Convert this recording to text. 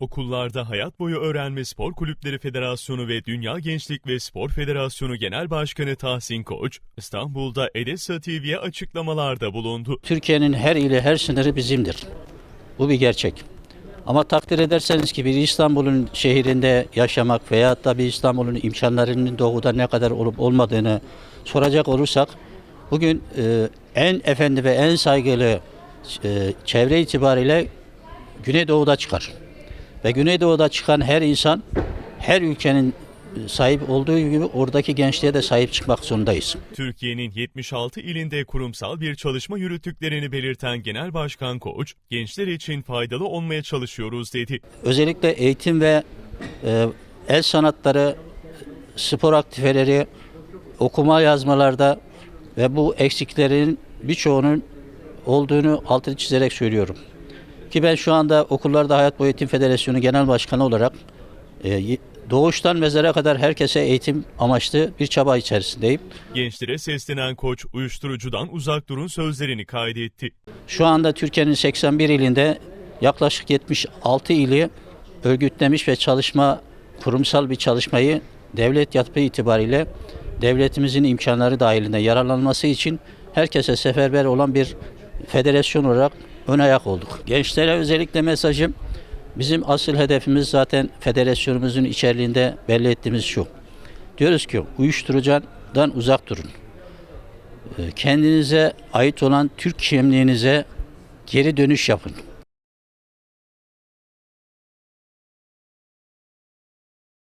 Okullarda Hayat Boyu Öğrenme Spor Kulüpleri Federasyonu ve Dünya Gençlik ve Spor Federasyonu Genel Başkanı Tahsin Koç, İstanbul'da Edessa TV'ye açıklamalarda bulundu. Türkiye'nin her ili her sınırı bizimdir. Bu bir gerçek. Ama takdir ederseniz ki bir İstanbul'un şehrinde yaşamak veya da bir İstanbul'un imkanlarının doğuda ne kadar olup olmadığını soracak olursak bugün e, en efendi ve en saygılı e, çevre itibariyle Güneydoğu'da çıkar. Ve Güneydoğu'da çıkan her insan her ülkenin e, sahip olduğu gibi oradaki gençliğe de sahip çıkmak zorundayız. Türkiye'nin 76 ilinde kurumsal bir çalışma yürüttüklerini belirten Genel Başkan Koç, gençler için faydalı olmaya çalışıyoruz dedi. özellikle eğitim ve e, el sanatları, spor aktifeleri, okuma yazmalarda ve bu eksiklerin birçoğunun olduğunu altını çizerek söylüyorum. Ki ben şu anda okullarda Hayat Boyu Eğitim Federasyonu Genel Başkanı olarak e, doğuştan mezara kadar herkese eğitim amaçlı bir çaba içerisindeyim. Gençlere seslenen Koç, uyuşturucudan uzak durun sözlerini kaydetti. Şu anda Türkiye'nin 81 ilinde yaklaşık 76 ili örgütlemiş ve çalışma kurumsal bir çalışmayı devlet yaptığı itibariyle devletimizin imkanları dahilinde yararlanması için herkese seferber olan bir federasyon olarak ön ayak olduk. Gençlere özellikle mesajım bizim asıl hedefimiz zaten federasyonumuzun içeriğinde belli ettiğimiz şu. Diyoruz ki uyuşturucudan uzak durun kendinize ait olan Türk kimliğinize geri dönüş yapın.